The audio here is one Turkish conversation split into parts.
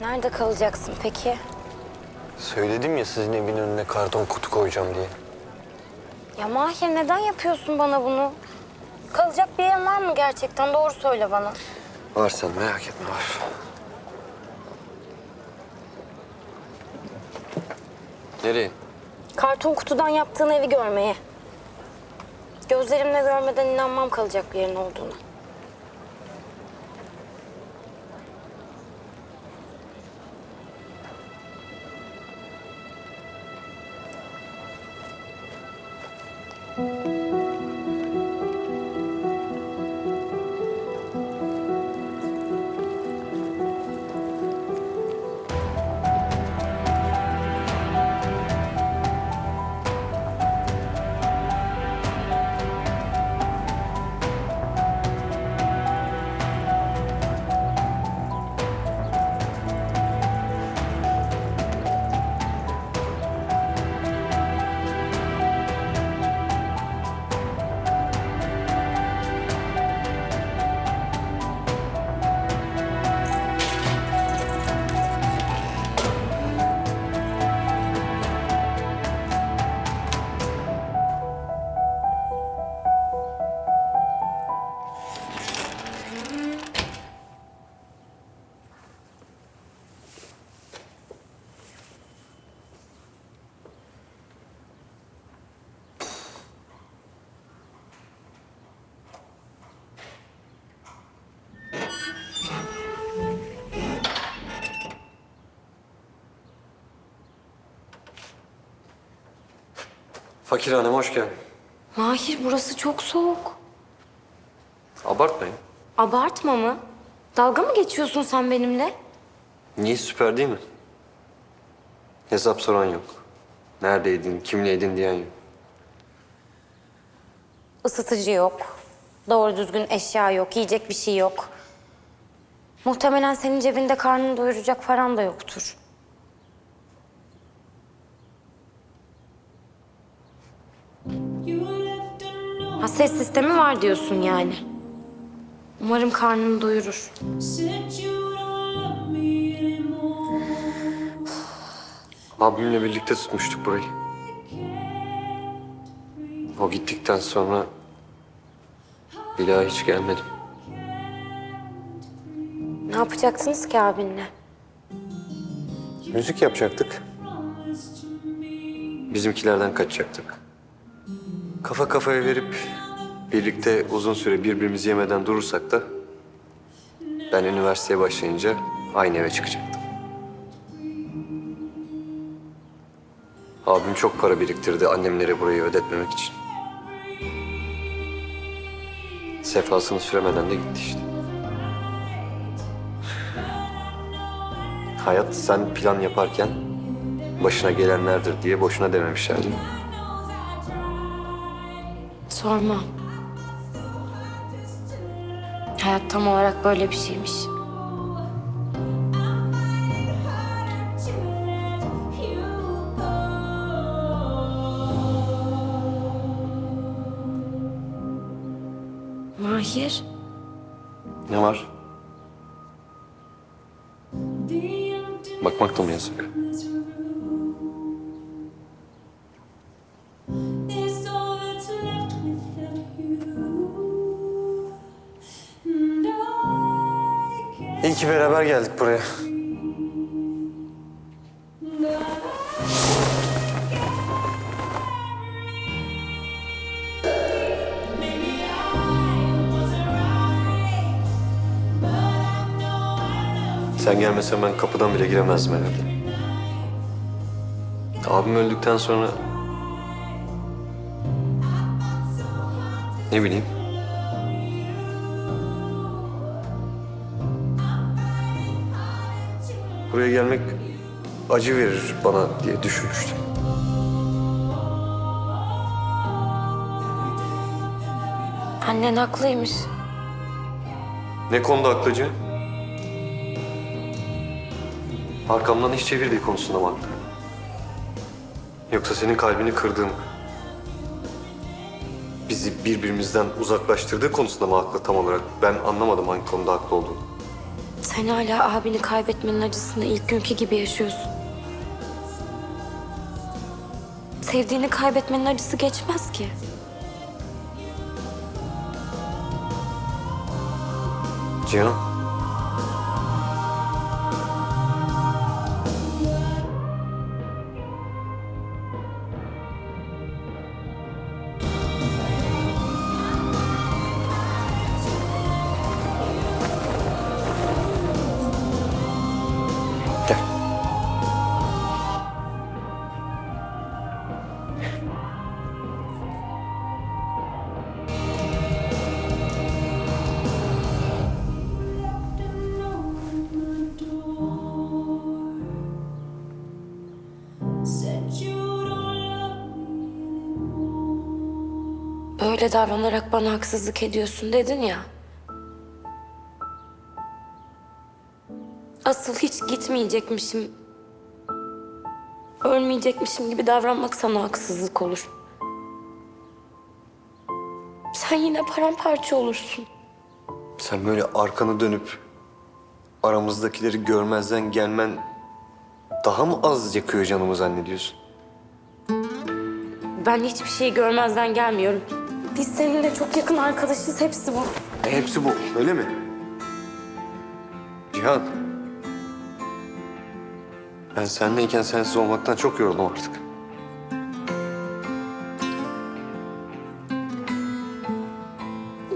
Nerede kalacaksın peki? Söyledim ya sizin evin önüne karton kutu koyacağım diye. Ya Mahir neden yapıyorsun bana bunu? Kalacak bir yerin var mı gerçekten? Doğru söyle bana. Var sen merak etme var. Nereye? Karton kutudan yaptığın evi görmeye. Gözlerimle görmeden inanmam kalacak bir yerin olduğunu. Fakir Hanım hoş geldin. Mahir burası çok soğuk. Abartmayın. Abartma mı? Dalga mı geçiyorsun sen benimle? Niye süper değil mi? Hesap soran yok. Neredeydin, kimleydin diyen yok. Isıtıcı yok. Doğru düzgün eşya yok. Yiyecek bir şey yok. Muhtemelen senin cebinde karnını doyuracak paran da yoktur. Ses sistemi var diyorsun yani. Umarım karnını doyurur. Abimle birlikte tutmuştuk burayı. O gittikten sonra bir daha hiç gelmedim. Ne yapacaksınız ki abinle? Müzik yapacaktık. Bizimkilerden kaçacaktık. Kafa kafaya verip birlikte uzun süre birbirimizi yemeden durursak da ben üniversiteye başlayınca aynı eve çıkacaktım. Abim çok para biriktirdi annemlere burayı ödetmemek için. Sefasını süremeden de gitti işte. Hayat sen plan yaparken başına gelenlerdir diye boşuna dememişler değil mi? Sorma. Hayat tam olarak böyle bir şeymiş. Mahir, Ne var? Bakmak da mı yasak? Ki beraber geldik buraya. Sen gelmesen ben kapıdan bile giremezdim herhalde. Abim öldükten sonra... Ne bileyim. Buraya gelmek acı verir bana diye düşünmüştüm. annen haklıymış. Ne konuda haklıcı? Arkamdan iş çevirdiği konusunda mı haklı? Yoksa senin kalbini kırdığım, bizi birbirimizden uzaklaştırdığı konusunda mı haklı tam olarak? Ben anlamadım hangi konuda haklı olduğunu. Sen hala abini kaybetmenin acısını ilk günkü gibi yaşıyorsun. Sevdiğini kaybetmenin acısı geçmez ki. Cihan. Böyle davranarak bana haksızlık ediyorsun dedin ya. Asıl hiç gitmeyecekmişim. Ölmeyecekmişim gibi davranmak sana haksızlık olur. Sen yine paramparça olursun. Sen böyle arkanı dönüp aramızdakileri görmezden gelmen daha mı az yakıyor canımı zannediyorsun? Ben hiçbir şeyi görmezden gelmiyorum. Biz seninle çok yakın arkadaşız, hepsi bu. E, hepsi bu, öyle mi? Cihan. Ben seninleyken sensiz olmaktan çok yoruldum artık.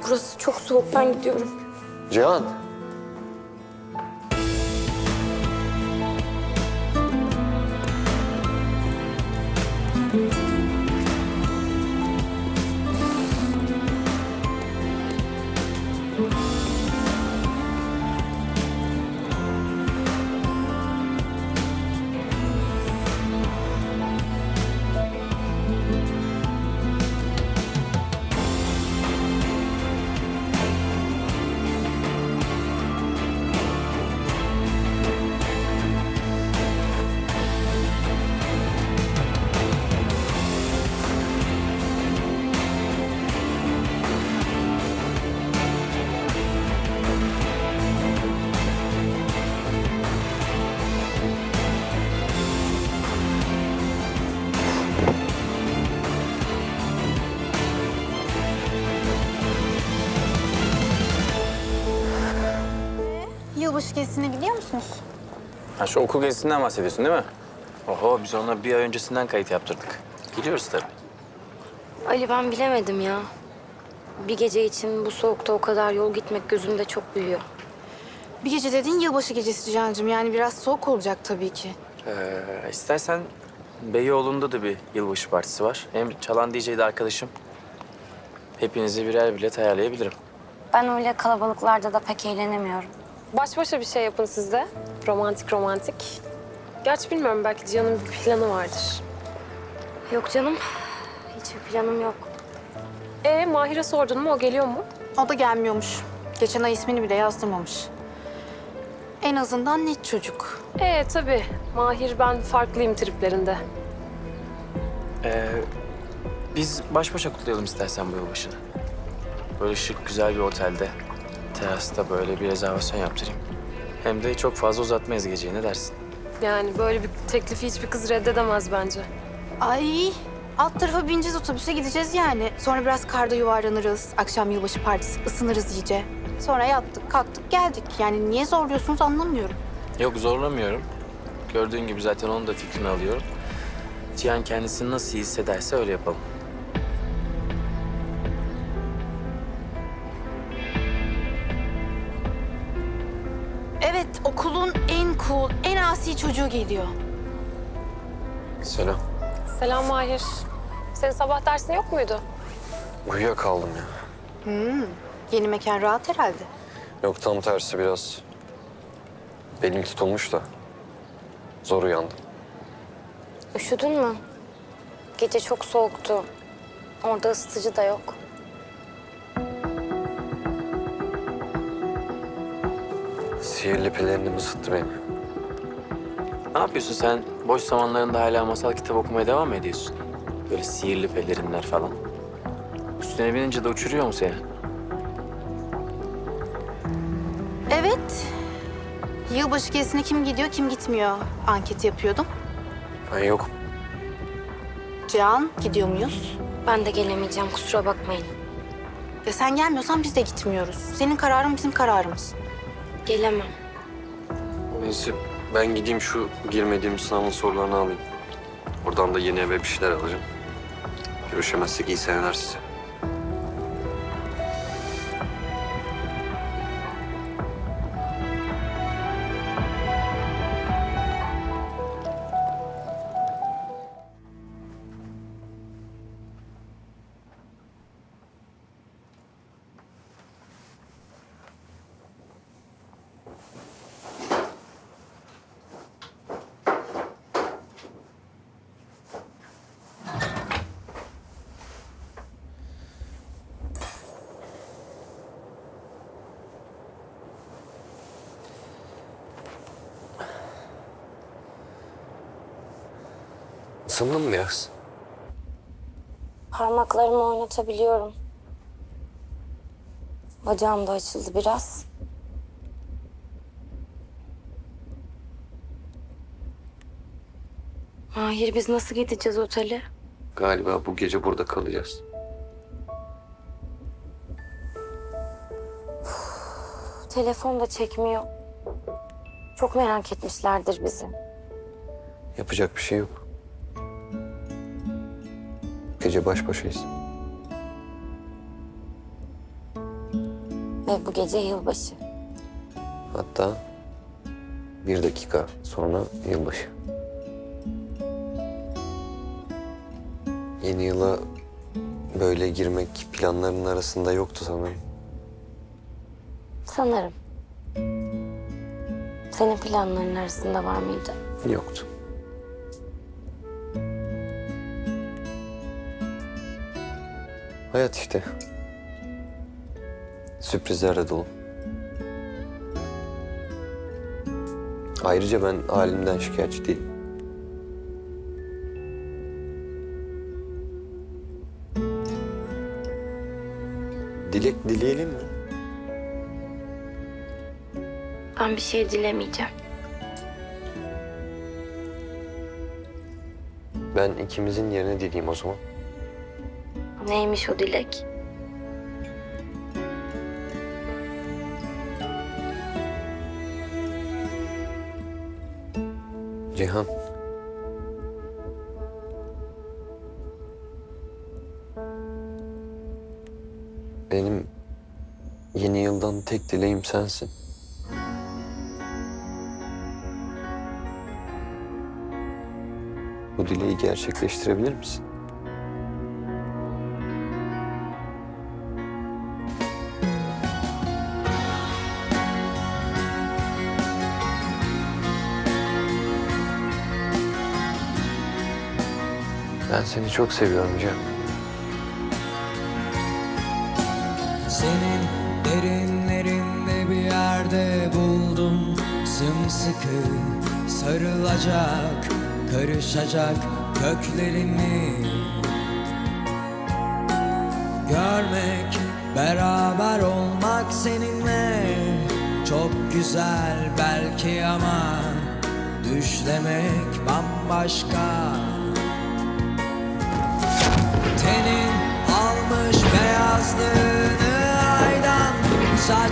Burası çok soğuk, ben gidiyorum. Cihan. Yılbaşı gezisine gidiyor musunuz? Ha şu okul gezisinden bahsediyorsun değil mi? Oho biz ona bir ay öncesinden kayıt yaptırdık. Gidiyoruz tabii. Ali ben bilemedim ya. Bir gece için bu soğukta o kadar yol gitmek gözümde çok büyüyor. Bir gece dediğin yılbaşı gecesi Cancığım. Yani biraz soğuk olacak tabii ki. Ee, istersen Beyoğlu'nda da bir yılbaşı partisi var. Hem çalan DJ de arkadaşım. Hepinize birer bilet ayarlayabilirim. Ben öyle kalabalıklarda da pek eğlenemiyorum. Baş başa bir şey yapın siz de. Romantik romantik. Gerçi bilmiyorum belki Cihan'ın bir planı vardır. Yok canım, hiçbir planım yok. E Mahir'e sordun mu o geliyor mu? O da gelmiyormuş. Geçen ay ismini bile yazdırmamış. En azından net çocuk. E tabii. Mahir ben farklıyım triplerinde. Ee, biz baş başa kutlayalım istersen bu yılbaşını. Böyle şık güzel bir otelde. Terasta böyle bir rezervasyon yaptırayım. Hem de çok fazla uzatmayız geceyi ne dersin? Yani böyle bir teklifi hiçbir kız reddedemez bence. Ay alt tarafa bineceğiz otobüse gideceğiz yani. Sonra biraz karda yuvarlanırız. Akşam yılbaşı partisi ısınırız iyice. Sonra yattık kalktık geldik. Yani niye zorluyorsunuz anlamıyorum. Yok zorlamıyorum. Gördüğün gibi zaten onun da fikrini alıyorum. Cihan kendisini nasıl iyi hissederse öyle yapalım. Cool, en asi çocuğu geliyor. Selam. Selam Mahir. Senin sabah dersin yok muydu? Uyuyakaldım ya. Yeni mekan rahat herhalde. Yok tam tersi biraz. Belim tutulmuş da. Zor uyandım. Üşüdün mü? Gece çok soğuktu. Orada ısıtıcı da yok. Sihirli pelerinim ısıttı beni. Ne yapıyorsun sen? Boş zamanlarında hala masal kitap okumaya devam mı ediyorsun? Böyle sihirli pelerinler falan. Üstüne binince de uçuruyor mu seni? Evet. Yılbaşı gezisine kim gidiyor, kim gitmiyor anketi yapıyordum. Ben yok. Cihan, gidiyor muyuz? Ben de gelemeyeceğim kusura bakmayın. Ya sen gelmiyorsan biz de gitmiyoruz. Senin kararın bizim kararımız. Gelemem. Neyse ben gideyim şu girmediğim sınavın sorularını alayım. Oradan da yeni eve bir şeyler alacağım. Görüşemezsek iyi seneler size. Isındın mı biraz? Parmaklarımı oynatabiliyorum. Bacağım da açıldı biraz. Mahir biz nasıl gideceğiz otele? Galiba bu gece burada kalacağız. Telefon da çekmiyor. Çok merak etmişlerdir bizi. Yapacak bir şey yok. Gece baş başayız. Ve bu gece yılbaşı. Hatta bir dakika sonra yılbaşı. Yeni yıla böyle girmek planların arasında yoktu sanırım. Sanırım. Senin planların arasında var mıydı? Yoktu. Hayat işte. Sürprizlerle dolu. Ayrıca ben halimden şikayetçi değilim. Dilek dileyelim mi? Ben bir şey dilemeyeceğim. Ben ikimizin yerine dileyim o zaman. Neymiş o dilek? Cihan. Benim yeni yıldan tek dileğim sensin. Bu dileği gerçekleştirebilir misin? Seni çok seviyorum Cihan. Senin derinlerinde bir yerde buldum. Sımsıkı sarılacak, karışacak köklerimi. Görmek, beraber olmak seninle Çok güzel belki ama Düşlemek bambaşka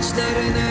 beyazlığını